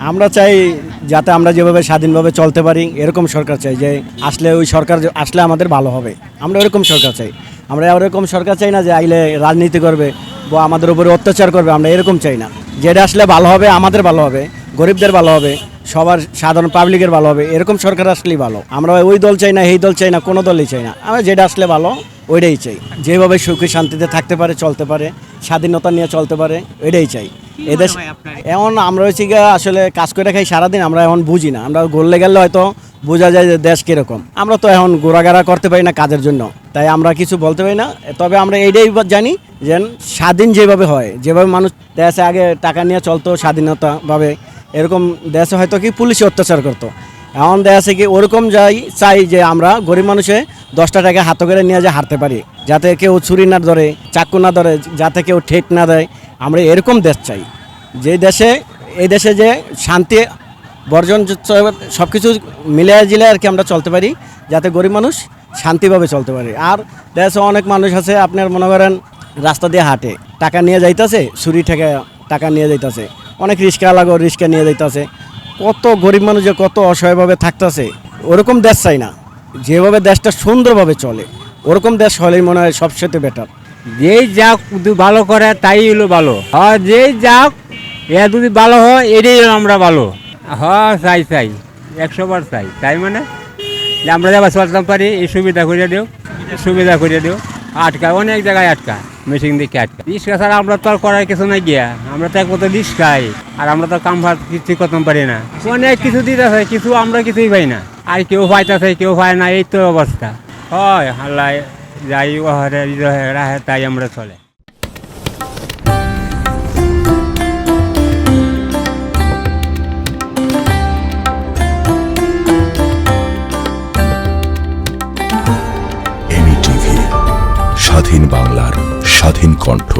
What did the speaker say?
আমরা চাই যাতে আমরা যেভাবে স্বাধীনভাবে চলতে পারি, এরকম সরকার চাই যে আসলে ওই সরকার আসলে আমাদের ভালো হবে। আমরা এরকম সরকার চাই। আমরা এরকম সরকার চাই না যে আইলে রাজনীতি করবে বা আমাদের উপরে অত্যাচার করবে, আমরা এরকম চাই না। যেটা আসলে ভালো হবে, আমাদের ভালো হবে, গরিবদের ভালো হবে, সবার সাধারণ পাবলিকের ভালো হবে, এরকম সরকার আসলেই ভালো। আমরা ওই দল চাই না, এই দল চাই না, কোনো দলই চাই না। আমরা যেটা আসলে ভালো, ওইটাই চাই। যেভাবে সুখী শান্তিতে থাকতে পারে, চলতে পারে, স্বাধীনতা নিয়ে চলতে পারে ওইটাই চাই। এদেশ এখন আমরা হচ্ছে আসলে কাজ করে খাই সারাদিন আমরা এখন বুঝি না। আমরা গড়লে গেলে হয়তো বোঝা যায় যে দেশ কীরকম। আমরা তো এখন ঘোরাঘেরা করতে পারি না কাজের জন্য। তাই আমরা কিছু বলতে পারি না। তবে আমরা এইটাই জানি যে স্বাধীন যেভাবে হয় যেভাবে মানুষ দেশে আগে টাকা নিয়ে চলতো স্বাধীনতাভাবে এরকম দেশে হয়তো কি পুলিশে অত্যাচার করতো। এমন দেখা আছে কি ওরকম যাই চাই যে আমরা গরিব মানুষে দশটা টাকা হাতে করে নিয়ে যে হারতে পারি যাতে কেউ ছুরি না ধরে চাকু না ধরে যাতে কেউ ঠেক না দেয় আমরা এরকম দেশ চাই। যে দেশে, এই দেশে যে শান্তি, বর্জন সব কিছু মিলে জিলে আর কি আমরা চলতে পারি, যাতে গরিব মানুষ শান্তিভাবে চলতে পারে। আর দেশে অনেক মানুষ আছে, আপনার মনে করেন, রাস্তা দিয়ে হাঁটে। টাকা নিয়ে যাইতেছে, ছুরি থেকে টাকা নিয়ে যাইতেছে। অনেক রিক্সা লাগো রিক্সা নিয়ে যাইতেছে। কত গরিব মানুষ যে কত অসহায়ভাবে থাকতেছে, ওরকম দেশ চাই না। যেভাবে দেশটা সুন্দরভাবে চলে, ওরকম দেশ হলেই মনে হয় সবচেয়ে বেটার। যেই যাক ভালো করে, তাই হলো ভালো। আর যেই যাক, এ যদি ভালো হয়, এটাই আমরা ভালো। হ্যাঁ চাই চাই। একশো বার চাই। তাই মানে? আমরা যাবার চলতাম পারি, এই সুবিধা করে দিও। সুবিধা করে দিও। আটকা, অনেক জায়গায় আটকা। মেশিন দিকে আটকা। রিক্সা ছাড়া আমরা তো আর করার কিছু নাই গিয়া। আমরা তো এক মতো রিক্সাই আর আমরা তো কাম ভাত কিছু করতে পারি না। অনেক কিছু দিতেছে কিছু আমরা কিছুই পাই না। আর কেউ পাইতেছে, কেউ পায় না, এই তো অবস্থা। হয়, আল্লাহ। যাই ওহারে চলে। স্বাধীন বাংলার স্বাধীন কণ্ঠ।